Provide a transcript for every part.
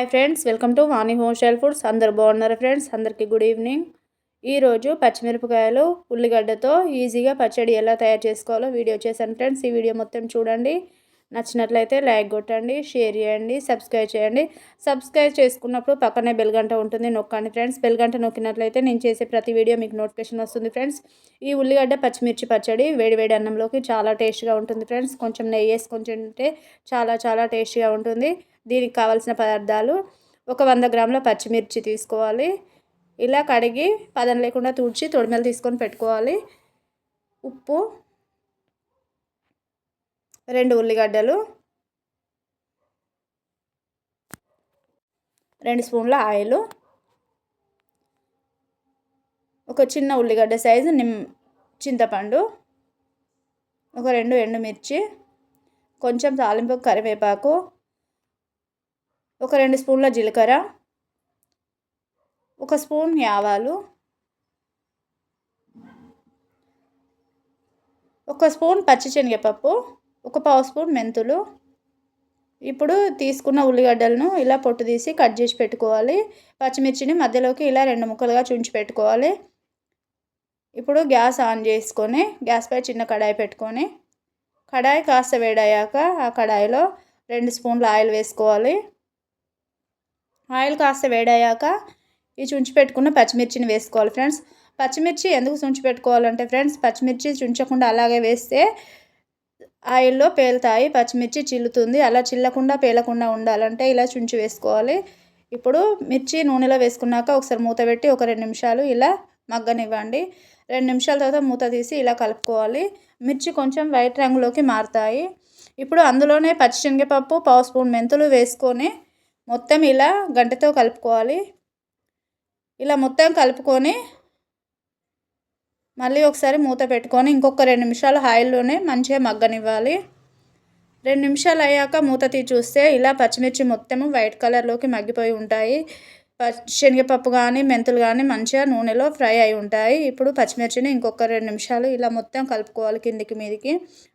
Hi friends welcome to Vani hostile foods. అందరు బాగున్నారు friends? అందరికీ గుడ్ ఈవినింగ్. ఈరోజు పచ్చిమిరపకాయలు ఉల్లిగడ్డతో ఈజీగా పచ్చడి ఎలా తయారు చేసుకోవాలో వీడియో చేశాను ఫ్రెండ్స్. ఈ వీడియో మొత్తం చూడండి. నచ్చినట్లయితే లైక్ కొట్టండి షేర్ చేయండి సబ్స్క్రైబ్ చేయండి. సబ్స్క్రైబ్ చేసుకున్నప్పుడు పక్కనే బెల్గంట ఉంటుంది నొక్కండి ఫ్రెండ్స్. బెల్గంట నొక్కినట్లయితే నేను చేసే ప్రతి వీడియో మీకు నోటిఫికేషన్ వస్తుంది ఫ్రెండ్స్. ఈ ఉల్లిగడ్డ పచ్చిమిర్చి పచ్చడి వేడి వేడి అన్నంలోకి చాలా టేస్ట్గా ఉంటుంది ఫ్రెండ్స్. కొంచెం నెయ్యి వేసుకొని తింటే చాలా చాలా టేస్ట్గా ఉంటుంది. దీనికి కావాల్సిన పదార్థాలు ఒక వంద గ్రాముల పచ్చిమిర్చి తీసుకోవాలి. ఇలా కడిగి పదం లేకుండా తుడిచి తొడిమెలు తీసుకొని పెట్టుకోవాలి. ఉప్పు రెండు ఉల్లిగడ్డలు రెండు స్పూన్ల ఆయిల్ ఒక చిన్న ఉల్లిగడ్డ సైజు నిమ్ చింతపండు ఒక రెండు ఎండుమిర్చి కొంచెం తాలింపు కరివేపాకు ఒక రెండు స్పూన్ల జీలకర్ర ఒక స్పూన్ యావాలు ఒక స్పూన్ పచ్చిశనగపప్పు ఒక పావు స్పూన్ మెంతులు. ఇప్పుడు తీసుకున్న ఉల్లిగడ్డలను ఇలా పొట్టు తీసి కట్ చేసి పెట్టుకోవాలి. పచ్చిమిర్చిని మధ్యలోకి ఇలా రెండు ముక్కలుగా చుంచి పెట్టుకోవాలి. ఇప్పుడు గ్యాస్ ఆన్ చేసుకొని గ్యాస్పై చిన్న కడాయి పెట్టుకొని కడాయి కాస్త వేడయ్యాక ఆ కడాయిలో రెండు స్పూన్ల ఆయిల్ వేసుకోవాలి. ఆయిల్ కాస్త వేడయ్యాక ఈ చుంచి పెట్టుకున్న పచ్చిమిర్చిని వేసుకోవాలి ఫ్రెండ్స్. పచ్చిమిర్చి ఎందుకు చుంచి పెట్టుకోవాలంటే ఫ్రెండ్స్ పచ్చిమిర్చి చుంచకుండా అలాగే వేస్తే ఆయిల్లో పేలుతాయి పచ్చిమిర్చి చిల్లుతుంది. అలా చిల్లకుండా పేలకుండా ఉండాలంటే ఇలా చుంచి వేసుకోవాలి. ఇప్పుడు మిర్చి నూనెలో వేసుకున్నాక ఒకసారి మూత పెట్టి ఒక రెండు నిమిషాలు ఇలా మగ్గనివ్వండి. రెండు నిమిషాల తర్వాత మూత తీసి ఇలా కలుపుకోవాలి. మిర్చి కొంచెం వైట్ రంగులోకి మారుతాయి. ఇప్పుడు అందులోనే పచ్చిశనగపప్పు పావు స్పూన్ మెంతులు వేసుకొని మొత్తం ఇలా గంటతో కలుపుకోవాలి. ఇలా మొత్తం కలుపుకొని మళ్ళీ ఒకసారి మూత పెట్టుకొని ఇంకొక రెండు నిమిషాలు హాయిల్లోనే మంచిగా మగ్గనివ్వాలి. రెండు నిమిషాలు అయ్యాక మూత తీ చూస్తే ఇలా పచ్చిమిర్చి మొత్తము వైట్ కలర్లోకి మగ్గిపోయి ఉంటాయి. శనగపప్పు కానీ మెంతులు కానీ మంచిగా నూనెలో ఫ్రై అయి ఉంటాయి. ఇప్పుడు పచ్చిమిర్చిని ఇంకొక రెండు నిమిషాలు ఇలా మొత్తం కలుపుకోవాలి కిందికి మీదికి.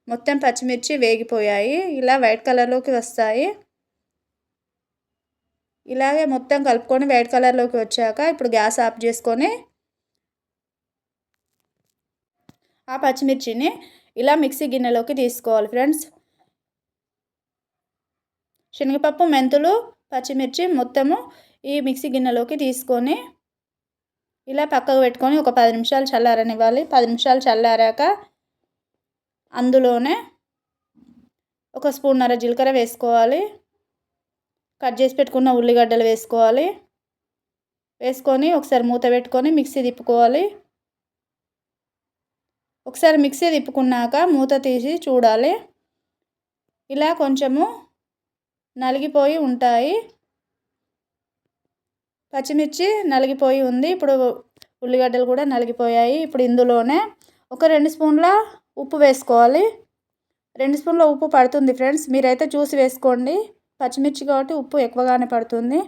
మొత్తం పచ్చిమిర్చి వేగిపోయాయి. ఇలా వైట్ కలర్లోకి వస్తాయి. ఇలాగే మొత్తం కలుపుకొని వైట్ కలర్లోకి వచ్చాక ఇప్పుడు గ్యాస్ ఆఫ్ చేసుకొని ఆ పచ్చిమిర్చిని ఇలా మిక్సీ గిన్నెలోకి తీసుకోవాలి ఫ్రెండ్స్. శనగపప్పు మెంతులు పచ్చిమిర్చి మొత్తము ఈ మిక్సీ గిన్నెలోకి తీసుకొని ఇలా పక్కకు పెట్టుకొని ఒక పది నిమిషాలు చల్లారనివ్వాలి. పది నిమిషాలు చల్లారాక అందులోనే ఒక స్పూన్నర జీలకర్ర వేసుకోవాలి. కట్ చేసి పెట్టుకున్న ఉల్లిగడ్డలు వేసుకోవాలి. వేసుకొని ఒకసారి మూత పెట్టుకొని మిక్సీ తిప్పుకోవాలి. ఒకసారి మిక్సీ తిప్పుకున్నాక మూత తీసి చూడాలి. ఇలా కొంచెము నలిగిపోయి ఉంటాయి. పచ్చిమిర్చి నలిగిపోయి ఉంది. ఇప్పుడు ఉల్లిగడ్డలు కూడా నలిగిపోయాయి. ఇప్పుడు ఇందులోనే ఒక రెండు స్పూన్ల ఉప్పు వేసుకోవాలి. రెండు స్పూన్ల ఉప్పు పడుతుంది ఫ్రెండ్స్. మీరైతే చూసి వేసుకోండి. పచ్చిమిర్చి కాబట్టి ఉప్పు ఎక్కువగానే పడుతుంది.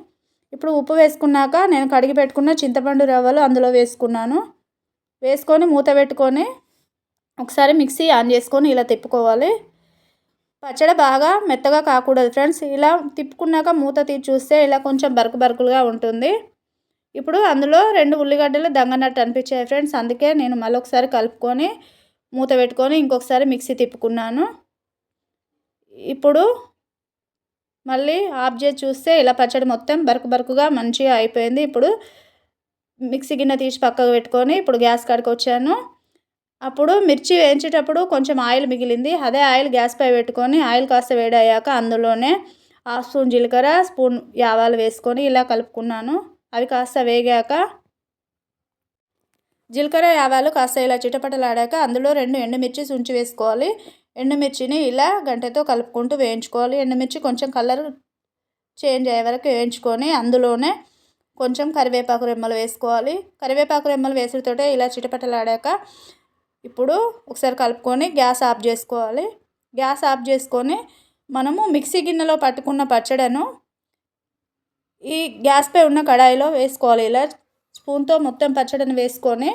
ఇప్పుడు ఉప్పు వేసుకున్నాక నేను కడిగి పెట్టుకున్న చింతపండు రవ్వలు అందులో వేసుకున్నాను. వేసుకొని మూత పెట్టుకొని ఒకసారి మిక్సీ ఆన్ చేసుకొని ఇలా తిప్పుకోవాలి. పచ్చడి బాగా మెత్తగా కాకూడదు ఫ్రెండ్స్. ఇలా తిప్పుకున్నాక మూత తీసి చూస్తే ఇలా కొంచెం బరుకు బరుకులుగా ఉంటుంది. ఇప్పుడు అందులో రెండు ఉల్లిగడ్డలు దంగనట్టు అనిపించాయి ఫ్రెండ్స్. అందుకే నేను మళ్ళీ ఒకసారి కలుపుకొని మూత పెట్టుకొని ఇంకొకసారి మిక్సీ తిప్పుకున్నాను. ఇప్పుడు మళ్ళీ ఆఫ్ చేసి చూస్తే ఇలా పచ్చడి మొత్తం బరుకు బరుకుగా మంచిగా అయిపోయింది. ఇప్పుడు మిక్సీ గిన్నె తీసి పక్కకు పెట్టుకొని ఇప్పుడు గ్యాస్ కాడికి వచ్చాను. అప్పుడు మిర్చి వేయించేటప్పుడు కొంచెం ఆయిల్ మిగిలింది. అదే ఆయిల్ గ్యాస్ పై పెట్టుకొని ఆయిల్ కాస్త వేడయ్యాక అందులోనే హాఫ్ స్పూన్ జీలకర్ర స్పూన్ యావాలు వేసుకొని ఇలా కలుపుకున్నాను. అవి కాస్త వేగాక జీలకర్ర యావాలు కాస్త ఇలా చిటపటలాడాక అందులో రెండు ఎండుమిర్చి సుంచి వేసుకోవాలి. ఎండుమిర్చిని ఇలా గంటతో కలుపుకుంటూ వేయించుకోవాలి. ఎండుమిర్చి కొంచెం కలర్ చేంజ్ అయ్యే వరకు వేయించుకొని అందులోనే కొంచెం కరివేపాకు రెమ్మలు వేసుకోవాలి. కరివేపాకు రెమ్మలు వేసుడుతోటే ఇలా చిటపటలాడాక ఇప్పుడు ఒకసారి కలుపుకొని గ్యాస్ ఆఫ్ చేసుకోవాలి. గ్యాస్ ఆఫ్ చేసుకొని మనము మిక్సీ గిన్నెలో పట్టుకున్న పచ్చడను ఈ గ్యాస్పై ఉన్న కడాయిలో వేసుకోవాలి. ఇలా స్పూన్తో మొత్తం పచ్చడిని వేసుకొని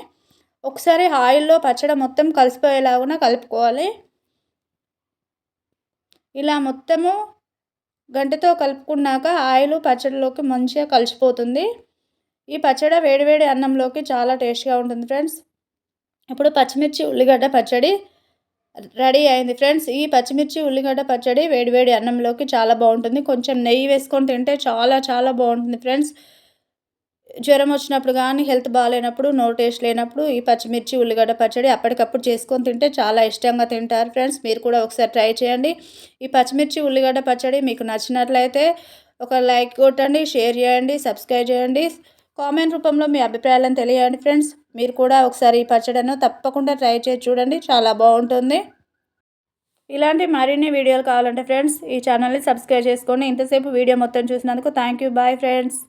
ఒకసారి ఆయిల్లో పచ్చడి మొత్తం కలిసిపోయేలాగా కలుపుకోవాలి. ఇలా మొత్తము గంటతో కలుపుకున్నాక ఆయిల్ పచ్చడిలోకి మంచిగా కలిసిపోతుంది. ఈ పచ్చడి వేడివేడి అన్నంలోకి చాలా టేస్ట్గా ఉంటుంది ఫ్రెండ్స్. ఇప్పుడు పచ్చిమిర్చి ఉల్లిగడ్డ పచ్చడి రెడీ అయింది ఫ్రెండ్స్. ఈ పచ్చిమిర్చి ఉల్లిగడ్డ పచ్చడి వేడివేడి అన్నంలోకి చాలా బాగుంటుంది. కొంచెం నెయ్యి వేసుకొని తింటే చాలా చాలా బాగుంటుంది ఫ్రెండ్స్. జ్వరం వచ్చినప్పుడు కానీ హెల్త్ బాగాలేనప్పుడు నో టేస్ట్ లేనప్పుడు ఈ పచ్చిమిర్చి ఉల్లిగడ్డ పచ్చడి అప్పటికప్పుడు చేసుకొని తింటే చాలా ఇష్టంగా తింటారు ఫ్రెండ్స్. మీరు కూడా ఒకసారి ట్రై చేయండి. ఈ పచ్చిమిర్చి ఉల్లిగడ్డ పచ్చడి మీకు నచ్చినట్లయితే ఒక లైక్ కొట్టండి షేర్ చేయండి సబ్స్క్రైబ్ చేయండి. కామెంట్ రూపంలో మీ అభిప్రాయాలను తెలియండి ఫ్రెండ్స్. మీరు కూడా ఒకసారి ఈ పచ్చడిను తప్పకుండా ట్రై చేసి చూడండి చాలా బాగుంటుంది. ఇలాంటి మరిన్ని వీడియోలు కావాలంటే ఫ్రెండ్స్ ఈ ఛానల్ని సబ్స్క్రైబ్ చేసుకోండి ఇంతసేపు వీడియో మొత్తం చూసినందుకు థ్యాంక్ యూ. Bye friends.